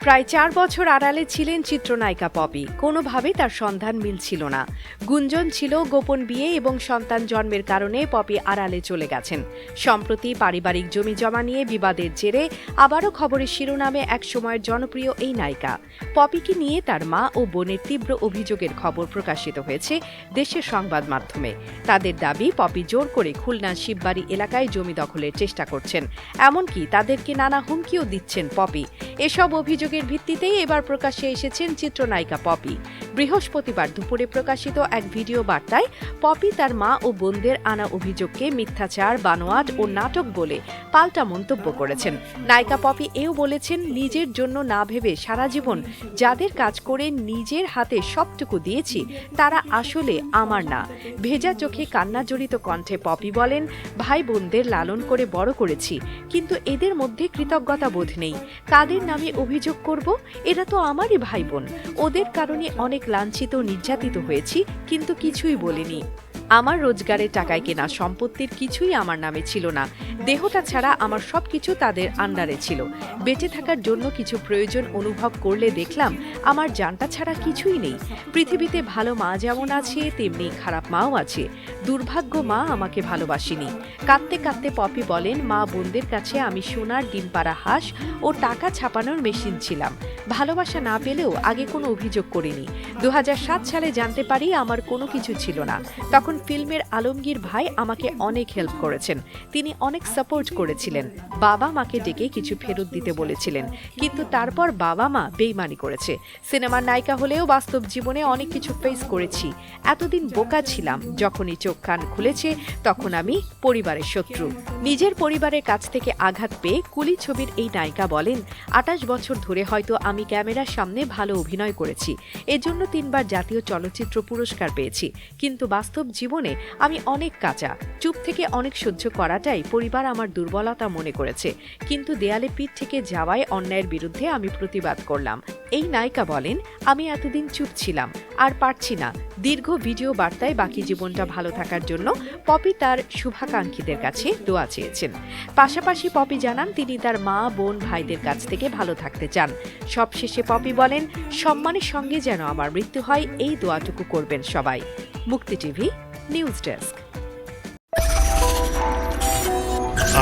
প্রায় চার বছর আড়ালে ছিলেন চিত্রনায়িকা পপি। কোনোভাবেই তার সন্ধান মিলছিল না। গুঞ্জন ছিল গোপন বিয়ে এবং সন্তান জন্মের কারণে পপি আড়ালে চলে গেছেন। সম্প্রতি পারিবারিক জমি জমা নিয়ে বিবাদের জেরে আবারও খবরের শিরোনামে এক সময়ের জনপ্রিয় এই নায়িকা। পপিকে নিয়ে তার মা ও বোনের তীব্র অভিযোগের খবর প্রকাশিত হয়েছে দেশের সংবাদ মাধ্যমে। তাদের দাবি, পপি জোর করে খুলনা শিববাড়ি এলাকায় জমি দখলের চেষ্টা করছেন। এমনকি তাদেরকে নানা হুমকিও দিচ্ছেন পপি। এসব অভিযোগের ভিত্তিতেই এবার প্রকাশ্যে এসেছেন চিত্রনায়িকা পপি। বৃহস্পতিবার দুপুরে প্রকাশিত এক ভিডিও বার্তায় পপি তার মা ও বোনদের আনা অভিযোগকে মিথ্যাচার, বানোয়াট ও নাটক বলে পাল্টা মন্তব্য করেছেন। নায়িকা পপি এও বলেছেন, নিজের জন্য না ভেবে সারা জীবন যাদের কাজ করে নিজের হাতে সবটুকু দিয়েছি, তারা আসলে আমার না। ভেজা চোখে কান্না জড়িত কণ্ঠে পপি বলেন, ভাই বোনদের লালন করে বড় করেছি, কিন্তু এদের মধ্যে কৃতজ্ঞতা বোধ নেই। কাদের নামে অভিযোগ করব, এরা তো আমারই ভাই বোন ওদের কারণে অনেক লাঞ্ছিত নির্যাতিত হয়েছি, কিন্তু কিছুই বলিনি। আমার রোজগারের টাকায় কেনা সম্পত্তির কিছুই আমার নামে ছিল না। দেহটা ছাড়া আমার সব কিছু তাদের আন্ডারে ছিল। বেঁচে থাকার জন্য কিছু প্রয়োজন অনুভব করলে দেখলাম, আমার জানটা ছাড়া কিছুই নেই। পৃথিবীতে ভালো মা যেমন আছে, তেমনি খারাপ মাও আছে। দুর্ভাগ্য মা আমাকে ভালোবাসেনি। কাঁদতে কাঁদতে পপি বলেন, মা বোনদের কাছে আমি সোনার ডিম পাড়া হাঁস ও টাকা ছাপানোর মেশিন ছিলাম। ভালোবাসা না পেলেও আগে কোনো অভিযোগ করিনি। দু হাজার সাত সালে জানতে পারি আমার কোনো কিছু ছিল না। তখন ফিল্মের আলমগীর ভাই আমাকে অনেক হেল্প করেছেন। তিনি অনেক সাপোর্ট করেছিলেন। বাবা মাকে ডেকে কিছু ফেরত দিতে বলেছিলেন। কিন্তু তারপর বাবা মা বেইমানি করেছে। সিনেমার নায়িকা হলেও বাস্তব জীবনে অনেক কিছু ফেস করেছি। এতদিন বোকা ছিলাম। যখনই চোখ কান খুলেছে, তখন আমি পরিবারের শত্রু। নিজের পরিবারের কাছ থেকে আঘাত পেয়ে কুলি ছবির এই নায়িকা বলেন, আটাশ বছর ধরে হয়তো আমি ক্যামেরার সামনে ভালো অভিনয় করেছি। এজন্য তিনবার জাতীয় চলচ্চিত্র পুরস্কার পেয়েছি। কিন্তু বাস্তব জীবনে আমি অনেক কাঁচা। চুপ থেকে অনেক সহ্য করাটাই পরিবার আমার দুর্বলতা মনে করেছে। কিন্তু দেয়ালে পিঠ থেকে যাওয়ায় অন্যায়ের বিরুদ্ধে আমি প্রতিবাদ করলাম। এই নায়িকা বলেন, আমি এতদিন চুপ ছিলাম, আর পারছি না। দীর্ঘ ভিডিও বার্তায় বাকি জীবনটা ভালো থাকার জন্য পপি তার শুভাকাঙ্ক্ষীদের কাছে দোয়া চেয়েছেন। পাশাপাশি পপি জানান, তিনি তার মা, বোন, ভাইদের কাছ থেকে ভালো থাকতে চান। সবশেষে পপি বলেন, সম্মানের সঙ্গে যেন আমার মৃত্যু হয়, এই দোয়াটুকু করবেন সবাই। মুক্তি টিভি, নিউজ ডেস্ক।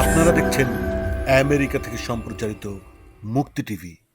আপনারা দেখছেন আমেরিকা থেকে সম্প্রচারিত মুক্তি টিভি।